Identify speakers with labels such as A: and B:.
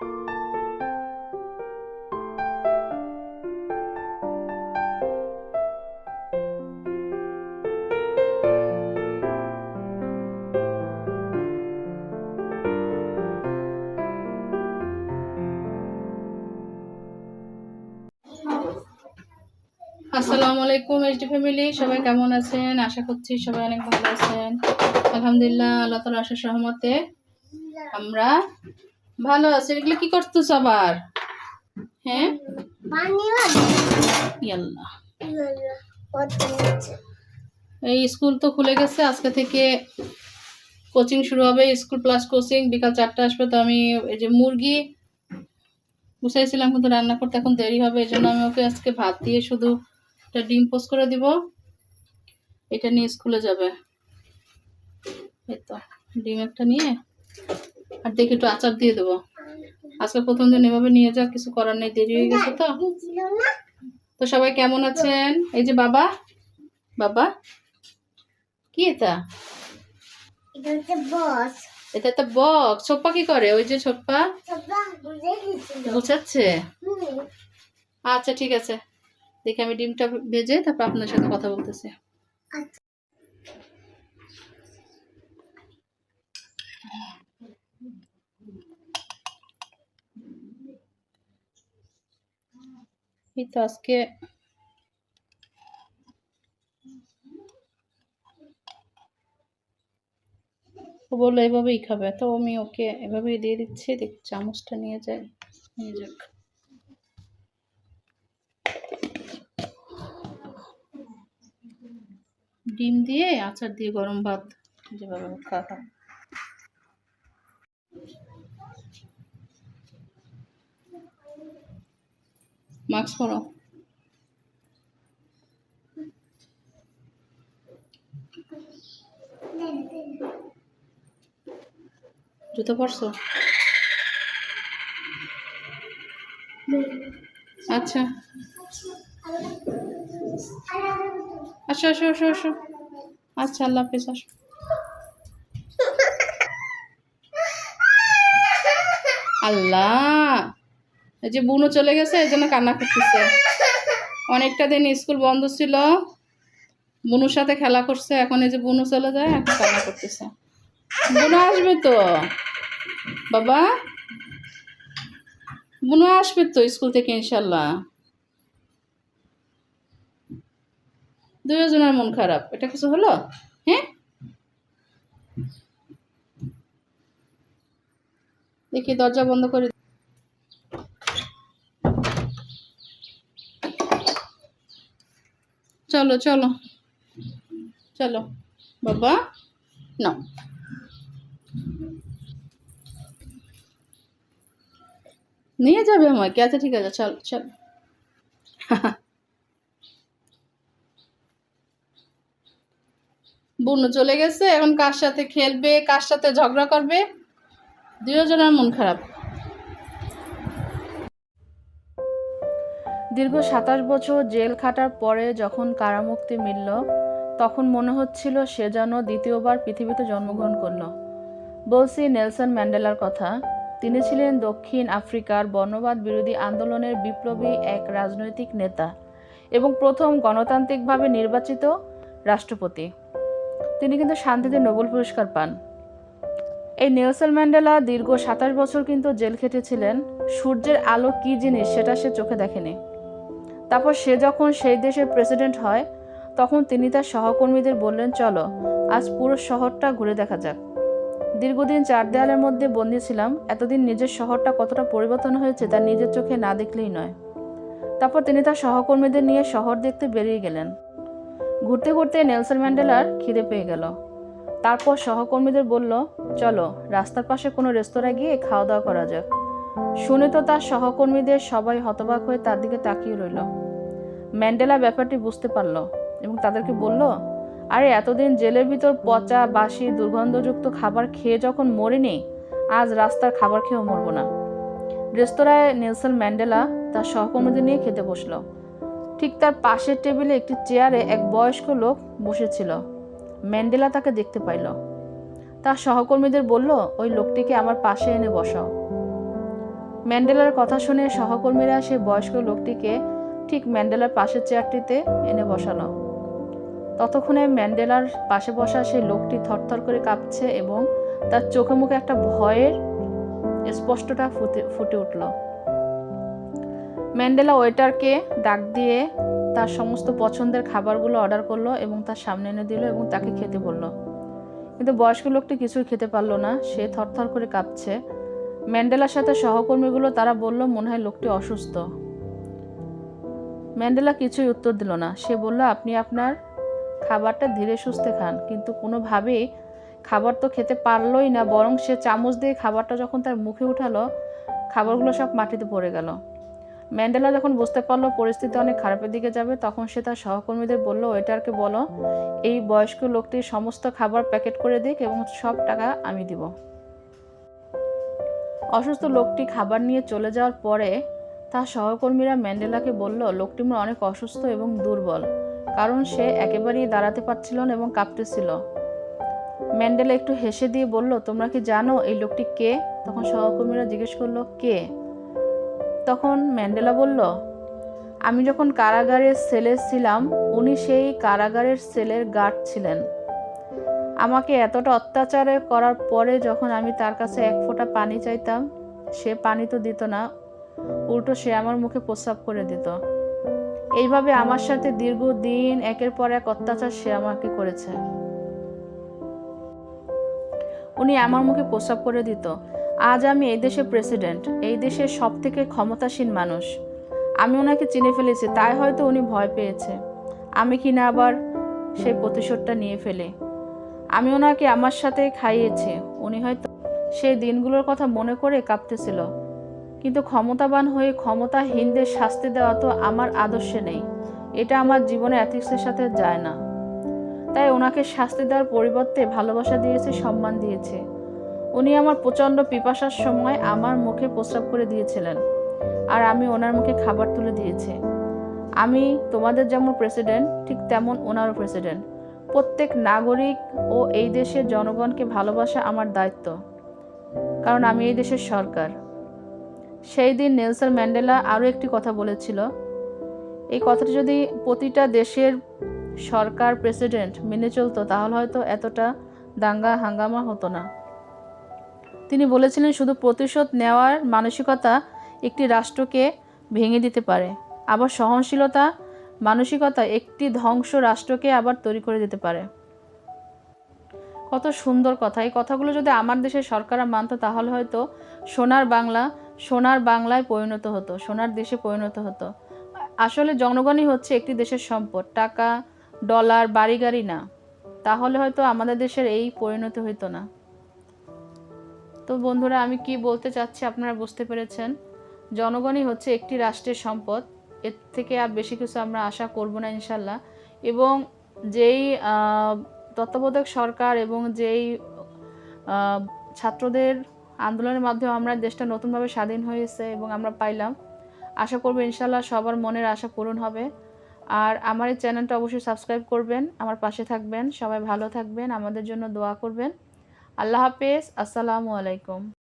A: আসসালামু আলাইকুম HD family সবাই কেমন আছেন? আশা করছি সবাই অনেক ভালো আছেন। আলহামদুলিল্লাহ, আল্লাহ তালা আশার সহমতে আমরা ভালো আছে? এগুলো কি করতেছ আবার? হ্যাঁ? এই স্কুল তো খুলে গেছে আজকে থেকে কোচিং শুরু হবে স্কুল প্লাস কোচিং বিকাল চারটা আসবে তো আমি এই যে মুরগি গুছাইছিলাম কিন্তু রান্না করতে এখন দেরি হবে এই জন্য আমি ওকে আজকে ভাত দিয়ে শুধু একটা ডিম পোস্ট করে দিব। এটা নিয়ে স্কুলে যাবে। এই তো ডিম একটা নিয়ে আর দেখি একটু আচার দিয়ে দেবো। আজকে প্রথম দিন এভাবে নিয়ে যাও কিছু করার নেই, দেরি হয়ে গেছে তো। তো সবাই কেমন আছেন? এই যে বাবা। বাবা, কি এটা? এটা একটা বক্স ছোপ্পা কি করে? ওই যে ছোপ্পা? গুছাচ্ছে? আচ্ছা ঠিক আছে। দেখি আমি ডিমটা ভেজে তারপর আপনার সাথে কথা বলতেছি। এই তো আজকে ও বলল, এভাবেই খাবে। তো আমি ওকে এভাবেই দিয়ে দিচ্ছি, দেখ, চামচটা নিয়ে যাই, নিয়ে যাক। ডিম দিয়ে আচার দিয়ে গরম ভাত, যেভাবে খাওয়া মাস্ক পরো। জুতো পরছো? আচ্ছা। আসো আসো আসো আসো। আচ্ছা আল্লাহ হাফিজ আসো। আল্লাহ! এই যে বুনো চলে গেছে, এই জন্য কান্না করতেছে। অনেকটা দিন স্কুল বন্ধ ছিল, বুনুর সাথে খেলা করছে, এখন এই যে বুনু চলে যায়, এখন কান্না করতেছে। বুনু আসবে তো? বাবা? বুনু আসবে তো স্কুল থেকে, ইনশাল্লাহ? দুজনের মন খারাপ, এটা কিছু হলো? হ্যাঁ? দেখি, দরজা বন্ধ করে চলো চলো। চলো। বাবা? না নিয়ে যাবে আমাকে? আচ্ছা ঠিক আছে, চল চল। বুনু চলে গেছে, এখন কার সাথে খেলবে, কার সাথে ঝগড়া করবে? দুজনের মন খারাপ।
B: দীর্ঘ সাতাশ বছর জেল খাটার পরে যখন কারামুক্তি মিলল তখন মনে হচ্ছিল সে যেন দ্বিতীয়বার পৃথিবীতে জন্মগ্রহণ করল। বলছি নেলসন ম্যান্ডেলার কথা তিনি ছিলেন দক্ষিণ আফ্রিকার বর্ণবাদ বিরোধী আন্দোলনের বিপ্লবী এক রাজনৈতিক নেতা এবং প্রথম গণতান্ত্রিকভাবে নির্বাচিত রাষ্ট্রপতি। তিনি কিন্তু শান্তিতে নোবেল পুরস্কার পান। এই নেলসন ম্যান্ডেলা দীর্ঘ সাতাশ বছর কিন্তু জেল খেটেছিলেন। সূর্যের আলো কী জিনিস সেটা সে চোখে দেখেনি। তারপর সে যখন সেই দেশের প্রেসিডেন্ট হয়, তখন তিনি তার সহকর্মীদের বললেন, চলো, আজ পুরো শহরটা ঘুরে দেখা যাক। দীর্ঘদিন চার দেয়ালের মধ্যে বন্দি ছিলাম। এতদিন নিজের শহরটা কতটা পরিবর্তন হয়েছে তা নিজের চোখে না দেখলেই নয়। তারপর তিনি তার সহকর্মীদের নিয়ে শহর দেখতে বেরিয়ে গেলেন। ঘুরতে ঘুরতে নেলসন ম্যান্ডেলার খিদে পেয়ে গেল। তারপর সহকর্মীদের বলল, চলো, রাস্তার পাশে কোনো রেস্তোরাঁ গিয়ে খাওয়া দাওয়া করা যাক। শুনে তো তার সহকর্মীদের সবাই হতবাক হয়ে তার দিকে তাকিয়ে রইল। ম্যান্ডেলা ব্যাপারটি বুঝতে পারল এবং তাদেরকে বলল, আরে, এতদিন জেলের ভিতর পচা, বাসি, দুর্গন্ধযুক্ত খাবার খেয়ে যখন মরিনি, আজ রাস্তার খাবার খেয়েও মরব না। রেস্তোরাঁয় নেলসন ম্যান্ডেলা তার সহকর্মীদের নিয়ে খেতে বসল। ঠিক তার পাশের টেবিলে একটি চেয়ারে এক বয়স্ক লোক বসেছিল। ম্যান্ডেলা তাকে দেখতে পাইল। তার সহকর্মীদের বলল, ওই লোকটিকে আমার পাশে এনে বসাও। ম্যান্ডেলার কথা শুনে সহকর্মীরা সেই বয়স্ক লোকটিকে ঠিক ম্যান্ডেলার পাশের চেয়ারটিতে এনে বসালো। ততক্ষণে ম্যান্ডেলার পাশে বসা সেই লোকটি থরথর করে কাঁপছে এবং তার চোখে মুখে একটা ভয়ের স্পষ্টটা ফুটে ফুটে উঠল। ম্যান্ডেলা ওয়েটারকে ডাক দিয়ে তার সমস্ত পছন্দের খাবারগুলো অর্ডার করল এবং তার সামনে এনে দিল এবং তাকে খেতে বলল। কিন্তু বয়স্ক লোকটি কিছুই খেতে পারল না, সে থরথর করে কাঁপছে। ম্যান্ডেলার সাথে সহকর্মীগুলো, তারা বলল, মনে হয় লোকটি অসুস্থ। ম্যান্ডেলা কিছুই উত্তর দিল না। সে বলল, আপনি আপনার খাবারটা ধীরে সুস্থে খান। কিন্তু কোনোভাবেই খাবার তো খেতে পারলই না, বরং সে চামচ দিয়ে খাবারটা যখন তার মুখে উঠালো, খাবারগুলো সব মাটিতে পড়ে গেল। ম্যান্ডেলা যখন বুঝতে পারল পরিস্থিতি অনেক খারাপের দিকে যাবে, তখন সে তার সহকর্মীদের বলল ওয়েটারকে বলো, এই বয়স্ক লোকটির সমস্ত খাবার প্যাকেট করে দিক এবং সব টাকা আমি দিব। অসুস্থ লোকটি খাবার নিয়ে চলে যাওয়ার পরে তার সহকর্মীরা ম্যান্ডেলাকে বলল, লোকটি মনে অনেক অসুস্থ এবং দুর্বল। কারণ সে একেবারেই দাঁড়াতে পারছিল না এবং কাঁপতেছিল। ম্যান্ডেলা একটু হেসে দিয়ে বলল, তোমরা কি জানো এই লোকটি কে? তখন সহকর্মীরা জিজ্ঞেস করল, কে? তখন ম্যান্ডেলা বলল, আমি যখন কারাগারের সেলে ছিলাম, উনি সেই কারাগারের সেলের গার্ড ছিলেন। আমাকে এতটা অত্যাচারে করার পরে যখন আমি তার কাছে এক ফোঁটা পানি চাইতাম, সে পানি তো দিত না, উল্টো সে আমার মুখে প্রস্রাব করে দিত। এইভাবে আমার সাথে দীর্ঘদিন একের পর এক অত্যাচার সে আমাকে করেছে। উনি আমার মুখে প্রস্রাব করে দিত। আজ আমি এই দেশের প্রেসিডেন্ট, এই দেশের সব থেকে ক্ষমতাসীন মানুষ। আমি ওনাকে চিনে ফেলেছি, তাই হয়তো উনি ভয় পেয়েছে। আমি কিনা আবার সেই প্রতিশোধটা নিয়ে ফেলি। আমি ওনাকে আমার সাথে খাইয়েছি। উনি হয়তো সেই দিনগুলোর কথা মনে করে কাঁপতেছিল। কিন্তু ক্ষমতাবান হয়ে ক্ষমতাহীনদের শাস্তি দেওয়া তো আমার আদর্শে নেই। এটা আমার জীবনে অ্যাথিক্সের সাথে যায় না। তাই ওনাকে শাস্তি দেওয়ার পরিবর্তে ভালোবাসা দিয়েছে, সম্মান দিয়েছে। উনি আমার প্রচণ্ড পিপাসার সময় আমার মুখে প্রস্রাব করে দিয়েছিলেন। আর আমি ওনার মুখে খাবার তুলে দিয়েছি। আমি তোমাদের যেমন প্রেসিডেন্ট ঠিক তেমন ওনারও প্রেসিডেন্ট প্রত্যেক নাগরিক ও এই দেশের জনগণকে ভালোবাসা আমার দায়িত্ব, কারণ আমি এই দেশের সরকার। সেই দিন নেলসন ম্যান্ডেলা আরও একটি কথা বলেছিল, এই কথাটি যদি প্রতিটা দেশের সরকার প্রেসিডেন্ট মেনে চলতো, তাহলে হয়তো এতটা দাঙ্গা হাঙ্গামা হতো না। তিনি বলেছিলেন, শুধু প্রতিশোধ নেওয়ার মানসিকতা একটি রাষ্ট্রকে ভেঙে দিতে পারে, আবার সহনশীলতা মানসিকতা একটি ধ্বংস রাষ্ট্রকে আবার তৈরি করে দিতে পারে। কত সুন্দর কথা। এই কথাগুলো যদি আমার দেশের সরকাররা মানতো, তাহলে হয়তো সোনার বাংলা, সোনার বাংলায় পরিণত হতো, সোনার দেশে পরিণত হতো। আসলে জনগণই হচ্ছে একটি দেশের সম্পদ। টাকা, ডলার বাড়ি গাড়ি না। তাহলে হয়তো আমাদের দেশের এই পরিণতি হইতো না। তো বন্ধুরা, আমি কি বলতে চাচ্ছি আপনারা বুঝতে পেরেছেন? জনগণই হচ্ছে একটি রাষ্ট্রের সম্পদ। এর থেকে আর বেশি কিছু আমরা আশা করব না ইনশাল্লাহ এবং যেই তত্ত্বাবধায়ক সরকার এবং যেই ছাত্রদের আন্দোলনের মাধ্যমে আমরা দেশটা নতুনভাবে স্বাধীন হয়েছে এবং আমরা পাইলাম, আশা করব ইনশাল্লাহ সবার মনের আশা পূরণ হবে। আর আমার এই চ্যানেলটা অবশ্যই সাবস্ক্রাইব করবেন, আমার পাশে থাকবেন, সবাই ভালো থাকবেন, আমাদের জন্য দোয়া করবেন। আল্লাহ হাফেজ, আসসালামু আলাইকুম।